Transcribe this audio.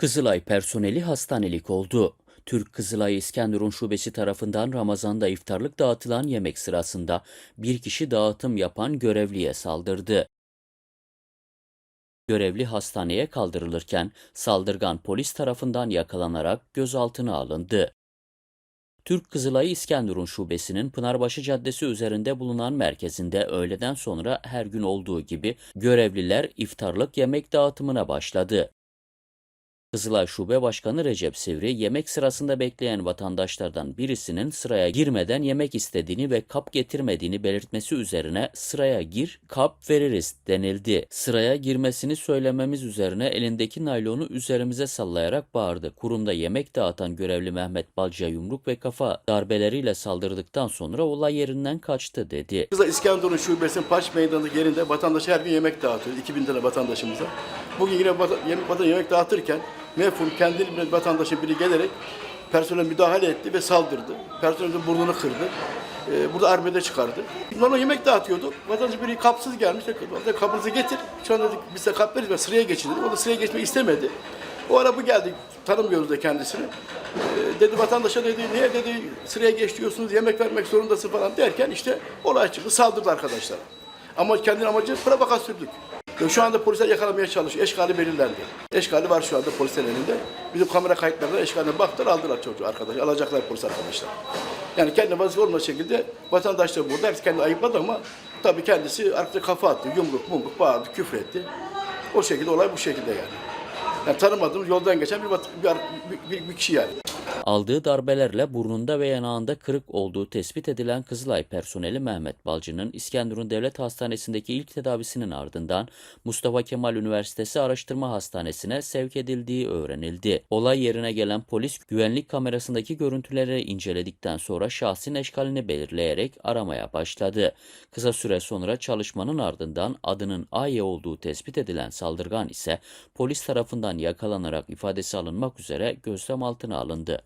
Kızılay personeli hastanelik oldu. Türk Kızılay İskenderun Şubesi tarafından Ramazan'da iftarlık dağıtılan yemek sırasında bir kişi dağıtım yapan görevliye saldırdı. Görevli hastaneye kaldırılırken saldırgan polis tarafından yakalanarak gözaltına alındı. Türk Kızılay İskenderun Şubesi'nin Pınarbaşı Caddesi üzerinde bulunan merkezinde öğleden sonra her gün olduğu gibi görevliler iftarlık yemek dağıtımına başladı. Kızılay Şube Başkanı Recep Sivri, yemek sırasında bekleyen vatandaşlardan birisinin sıraya girmeden yemek istediğini ve kap getirmediğini belirtmesi üzerine sıraya gir, kap veririz denildi. Sıraya girmesini söylememiz üzerine elindeki naylonu üzerimize sallayarak bağırdı. Kurumda yemek dağıtan görevli Mehmet Balcı'ya yumruk ve kafa darbeleriyle saldırdıktan sonra olay yerinden kaçtı dedi. Kızılay İskenderun Şubesi'nin Paş Meydanı yerinde vatandaşa her gün yemek dağıtıyoruz. 2000 tane vatandaşımıza. Bugün yine vata- yemek, vatan yemek dağıtırken mefhum kendi bir vatandaşın biri gelerek personel müdahale etti ve saldırdı. Personelin burnunu kırdı. Ee, burada arbede çıkardı. Normal yemek dağıtıyorduk. Vatandaş biri kapsız gelmiş. Dedi, Kapınızı getir. Şu an dedik biz de kap veririz. Sıraya geçin dedik. O da sıraya geçmek istemedi. O ara bu geldi. Tanımıyoruz da kendisini. Ee, dedi vatandaşa dedi niye dedi sıraya geç diyorsunuz yemek vermek zorundasın falan derken işte olay çıktı saldırdı arkadaşlar. Ama kendi amacı provokasyonluk. Şu anda polisler yakalamaya çalışıyor. Eşkali belirlendi. Eşkali var şu anda polislerin elinde. Bizim kamera kayıtlarına eşkaline baktılar aldılar çocuğu arkadaş. Alacaklar polis arkadaşlar. Yani kendi vazife olmadığı şekilde vatandaş da burada. Hepsi kendi ayıpladı ama tabii kendisi arkada kafa attı. Yumruk, mumruk, bağırdı, küfür etti. O şekilde olay bu şekilde yani. Yani tanımadığımız yoldan geçen bir, bir, bir, bir kişi yani. Aldığı darbelerle burnunda ve yanağında kırık olduğu tespit edilen Kızılay personeli Mehmet Balcı'nın İskenderun Devlet Hastanesi'ndeki ilk tedavisinin ardından Mustafa Kemal Üniversitesi Araştırma Hastanesi'ne sevk edildiği öğrenildi. Olay yerine gelen polis güvenlik kamerasındaki görüntüleri inceledikten sonra şahsın eşkalini belirleyerek aramaya başladı. Kısa süre sonra çalışmanın ardından adının Aye olduğu tespit edilen saldırgan ise polis tarafından yakalanarak ifadesi alınmak üzere gözlem altına alındı.